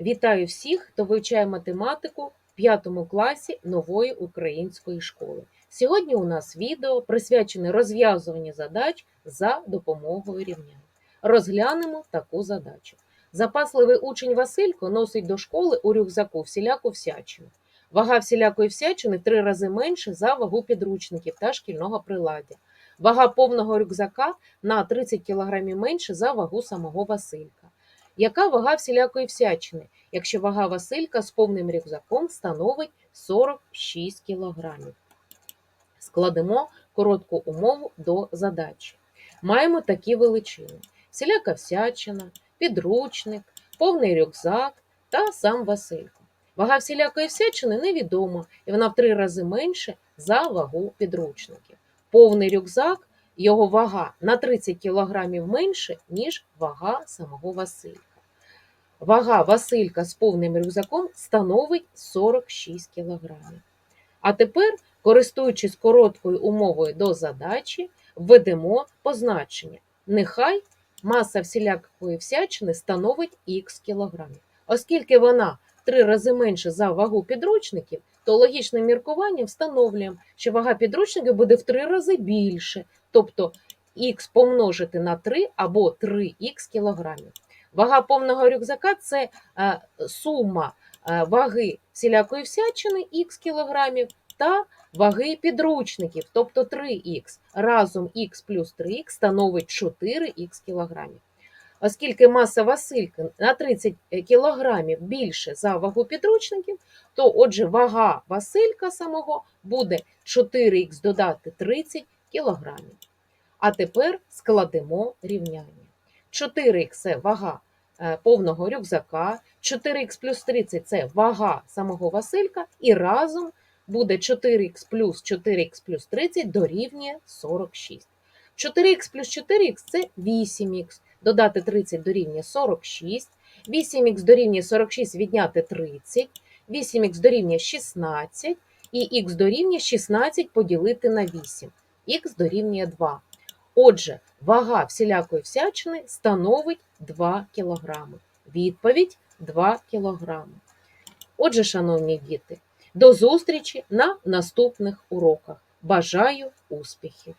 Вітаю всіх, хто вивчає математику в 5 класі нової української школи. Сьогодні у нас відео присвячене розв'язуванню задач за допомогою рівнянь. Розглянемо таку задачу. Запасливий учень Василько носить до школи у рюкзаку всіляку всячину. Вага всілякої всячини в три рази менше за вагу підручників та шкільного приладдя. Вага повного рюкзака на 30 кг менше за вагу самого Василька. Яка вага всілякої всячини, якщо вага Василька з повним рюкзаком становить 46 кг? Складемо коротку умову до задачі. Маємо такі величини: всіляка всячина, підручник, повний рюкзак та сам Василько. Вага всілякої всячини невідома, і вона в три рази менше за вагу підручників. Повний рюкзак, його вага на 30 кг менше, ніж вага самого Василька. Вага Василька з повним рюкзаком становить 46 кг. А тепер, користуючись короткою умовою до задачі, введемо позначення. Нехай маса всілякої всячини становить х кілограмів. Оскільки вона три рази менше за вагу підручників, то логічним міркуванням встановлюємо, що вага підручників буде в три рази більше, тобто х помножити на 3 або 3х кілограмів. Вага повного рюкзака це е, сума е, ваги всілякої всячини х кілограмів та ваги підручників, тобто 3х. Разом х плюс 3х становить 4х кілограмів. Оскільки маса Василька на 30 кілограмів більше за вагу підручників, то отже вага Василька самого буде 4х додати 30 кілограмів. А тепер складемо рівняння. 4х це вага е, повного рюкзака, 4х плюс 30 це вага самого Василька, і разом буде 4х плюс 4х плюс 30 дорівнює 46. 4х плюс 4х це 8х, додати 30 дорівнює 46, 8х дорівнює 46 відняти 30, 8х дорівнює 16, і х дорівнює 16 поділити на 8, х дорівнює 2. Отже, вага всілякої всячини становить 2 кг. Відповідь 2 кг. Отже, шановні діти, до зустрічі на наступних уроках. Бажаю успіхів!